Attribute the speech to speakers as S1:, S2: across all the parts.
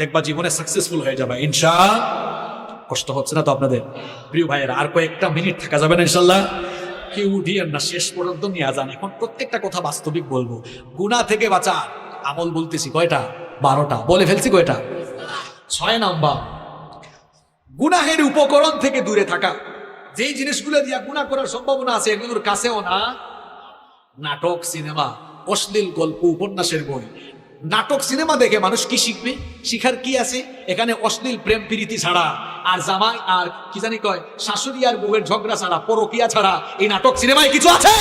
S1: দেখবা জীবনে সাকসেসফুল হয়ে যাবে। ইনশা কষ্ট হচ্ছে না তো আপনাদের? প্রিয় ভাইয়ের, আর কয়েকটা মিনিট থাকা যাবে না ইনশাল্লাহ কেউ উঠিয়েন না, শেষ পর্যন্ত নিয়ে যান। এখন প্রত্যেকটা কথা বাস্তবিক বলব। গুণা থেকে বাঁচা আমল বলতেছি কয়টা? বারোটা। বলে ফেলছি কয়টা? ছয় নাম্বার, গুনাহের উপকরণ থেকে দূরে থাকা। যেই জিনিসগুলো দিয়া গুনাহ করার সম্ভাবনা আছে, এগুলোর কাছেও না। নাটক, সিনেমা, অশ্লীল গল্প, উপন্যাসের বই। নাটক সিনেমা দেখে মানুষ কি শিখবে? শিখার কি আছে? এখানে অশ্লীল প্রেম প্রীতি ছাড়া, আর জামাই আর কি জানি কয়, শাশুড়ি আর বউয়ের ঝগড়া ছাড়া, পরকিয়া ছাড়া এই নাটক সিনেমায় কিছু আছে?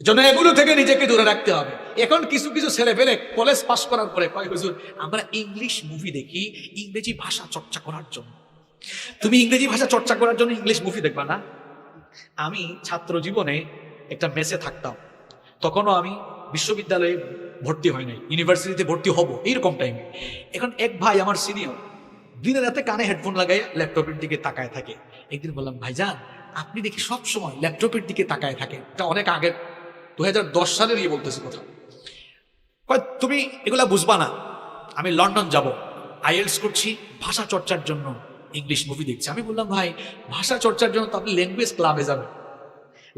S1: জন্য এগুলো থেকে নিজেকে দূরে রাখতে হবে। এখন কিছু কিছু ছেলে পেলে কলেজ পাশ করার পরে কয়, হুজুর, আমরা ইংলিশ মুভি দেখি ইংরেজি ভাষা চর্চা করার জন্য। তুমি ইংরেজি ভাষা চর্চা করার জন্য ইংলিশ মুভি দেখবা না? আমি ছাত্র জীবনে একটা মেসে থাকতাম। তখনও আমি বিশ্ববিদ্যালয়ে ভর্তি হয় নাই ইউনিভার্সিটিতে ভর্তি হব এইরকম টাইমে এখন এক ভাই আমার সিনিয়র দিনে রাতে কানে হেডফোন লাগাই ল্যাপটপের দিকে তাকায় থাকে। একদিন বললাম ভাই ভাইজান আপনি দেখি সব সময় ল্যাপটপের দিকে তাকায় থাকেন। এটা অনেক আগের দু হাজার দশ সালের ইয়ে বলতেছি কথা। কয়, তুমি এগুলা বুঝবা না আমি লন্ডন যাব আইএলস করছি ভাষা চর্চার জন্য ইংলিশ মুভি দেখছি। আমি বললাম ভাই ভাষা চর্চার জন্য তো আপনি ল্যাঙ্গুয়েজ ক্লাবে যাবেন।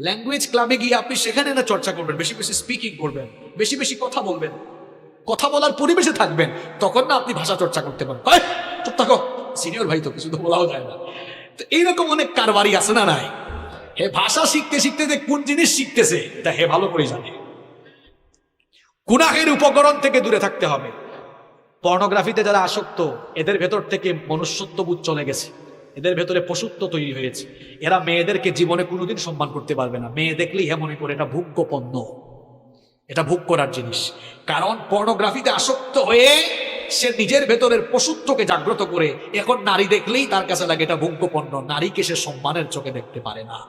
S1: ল্যাঙ্গুয়েজ ক্লাবে গিয়ে আপনি সেখানে না চর্চা করবেন, বেশি বেশি স্পিকিং করবেন, বেশি বেশি কথা বলবেন। কথা বলার পরিবেশে থাকবেন, তখন না আপনি ভাষা চর্চা করতে পারেন চুপ থাকো। সিনিয়র ভাই তো কিছু তো বলাও যায় না। তো এইরকম অনেক কারবারি আছে না নাই? হে ভাষা শিখতে শিখতে যে কোন জিনিস শিখতেছে, এটা হে ভালো করে জানে। গুনাহের উপকরণ থেকে দূরে থাকতে হবে। পর্নোগ্রাফিতে যারা আসক্ত, এদের ভেতর থেকে মনুষ্যত্ববোধ চলে গেছে। এদের ভেতরে পশুত্ব তৈরি হয়েছে। এরা মেয়েদেরকে জীবনে কোনোদিন সম্মান করতে পারবে না। মেয়ে দেখলেই হ্যাঁ মনে করে, এটা ভোগ্য পণ্য। এটা ভোগ করার জিনিস। কারণ পর্নোগ্রাফিতে আসক্ত হয়ে সে নিজের ভেতরের পশুত্বকে জাগ্রত করে, এখন নারী দেখলেই তার কাছে লাগে এটা ভোগ্য পণ্য। নারীকে সে সম্মানের চোখে দেখতে পারে না।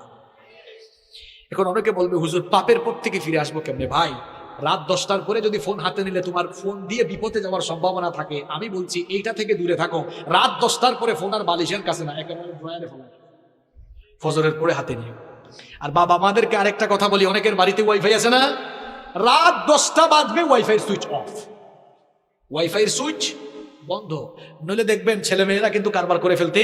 S1: এখন অনেকে বলবে, হুজুর, পাপের পর থেকে ফিরে আসব কেমনে? ভাই রাত দশটার পরে যদি ফোন হাতে নিলে তোমার ফোন দিয়ে বিপদে যাওয়ার সম্ভাবনা থাকে, আমি বলছি এইটা থেকে দূরে থাকো। রাত দশটার পরে ফোন আর বালিশের কাছে না, একেবারে ড্রয়ারে ফোন। ফজরের পরে হাতে নিও। আর বাবা মাদেরকে আরেকটা কথা বলি, অনেকের বাড়িতে ওয়াইফাই আছে না? রাত দশটা বাজবে wifi switch off wifi switch বন্ধ। নইলে দেখবেন ছেলে মেয়েরা কিন্তু কারবার করে ফেলতে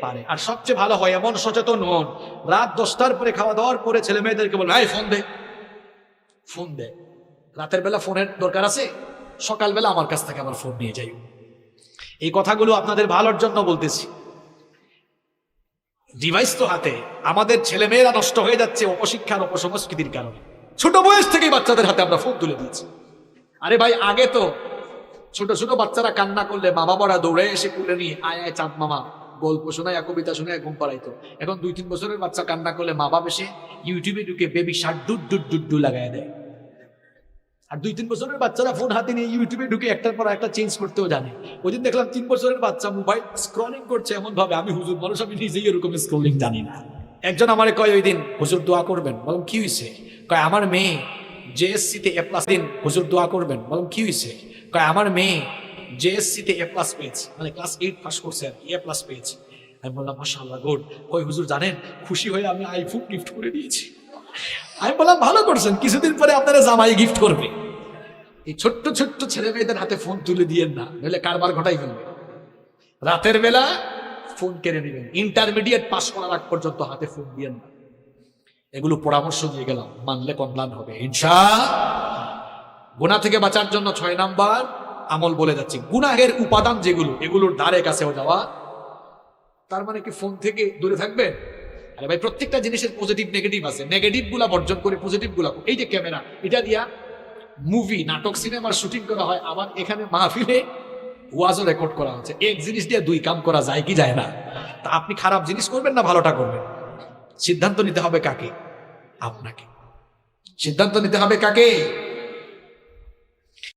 S1: পারে। আর সবচেয়ে ভালো হয়, এমন সচেতন হন। রাত দশটার পরে খাওয়া দাওয়ার পরে ছেলে মেয়েদেরকে বলবে ফোন দে। ফোন দে। রাতের বেলা ফোনের দরকার আছে, সকালবেলা আমার কাছ থেকে আমার ফোন নিয়ে যাই এই কথাগুলো আপনাদের ভালোর জন্য বলতেছি। ডিভাইস তো হাতে, আমাদের ছেলে মেয়েরা নষ্ট হয়ে যাচ্ছে অপশিক্ষার অপসংস্কৃতির কারণে। ছোট বয়স থেকেই বাচ্চাদের হাতে আমরা ফোন তুলে দিয়েছি। আরে ভাই, আগে তো ছোট ছোট বাচ্চারা কান্না করলে মা বাবারা দৌড়ে এসে কুলে নিয়ে, আয় আয়, চাঁদ মামা, গল্প শোনায় কবিতা শোনায়, ঘুম পাড়াইতো। এখন দুই তিন বছরের বাচ্চা কান্না করলে মা বাবা এসে ইউটিউবে ঢুকে baby shark doo doo doo doo লাগাই দেয়। আর দুই, তিন বছরের বাচ্চারা ফোন হাতে নিয়ে ইউটিউবে ঢুকে একটার পর একটা চেঞ্জ করতেও জানে। ওই দিন দেখলাম তিন বছরের বাচ্চা মোবাইল স্ক্রলিং করছে এমন ভাবে আমি হুজুর, মানুষ, আমি নিজেই এরকম স্ক্রলিং জানি না। একজন আমারে কয় ওই দিন, হুজুর, দোয়া করবেন? বললাম, কি হয়েছে কয়, আমার মেয়ে জেএসসিতে এ প্লাস দিন, হুজুর, দোয়া করবেন? বললাম, কি হয়েছে কয়, আমার মেয়ে জেএসসিতে এ প্লাস পেয়েছে। মানে ক্লাস এইট পাস করছে আর এ প্লাস পেয়েছে। আমি বললাম, মাশাআল্লাহ গুড কই হুজুর, জানেন, খুশি হয়ে আমি আইফোন গিফট করে দিয়েছি। আমি বললাম, ভালো করছেন। কিছুদিন পরে আপনারা জামাই গিফট করবে। এই ছোট্ট ছোট্ট ছেলে মেয়েদের হাতে ফোন তুলে দিয়েন না, নইলে কারবার ঘটাই ফেলবে। রাতের বেলা ফোন কেড়ে নেবেন। ইন্টারমিডিয়েট পাস করার আগ পর্যন্ত হাতে ফোন দিয়েন না। এগুলো পরামর্শ দিয়ে গেলাম। মানলে কমলান হবে। ইনশা গুণা থেকে বাঁচার জন্য ছয় নাম্বার আমল বলে যাচ্ছি। গুনাহের উপাদান যেগুলো, এগুলোর ধারে কাছেও যাওয়া। তার মানে কি ফোন থেকে দূরে থাকবেন? আরে ভাই, প্রত্যেকটা জিনিসের পজিটিভ নেগেটিভ আছে। নেগেটিভগুলা বর্জন করে পজিটিভগুলা এই যে ক্যামেরা এটা দিয়া মুভি নাটক সিনেমার শুটিং করা হয়, আবার এখানে মাহফিলে ওয়াজও রেকর্ড করা হচ্ছে। এক জিনিস দিয়ে দুই কাম করা যায় কি যায় না? তা আপনি খারাপ জিনিস করবেন না ভালোটা করবেন? সিদ্ধান্ত নিতে হবে কাকে? আপনাকে। সিদ্ধান্ত নিতে হবে কাকে?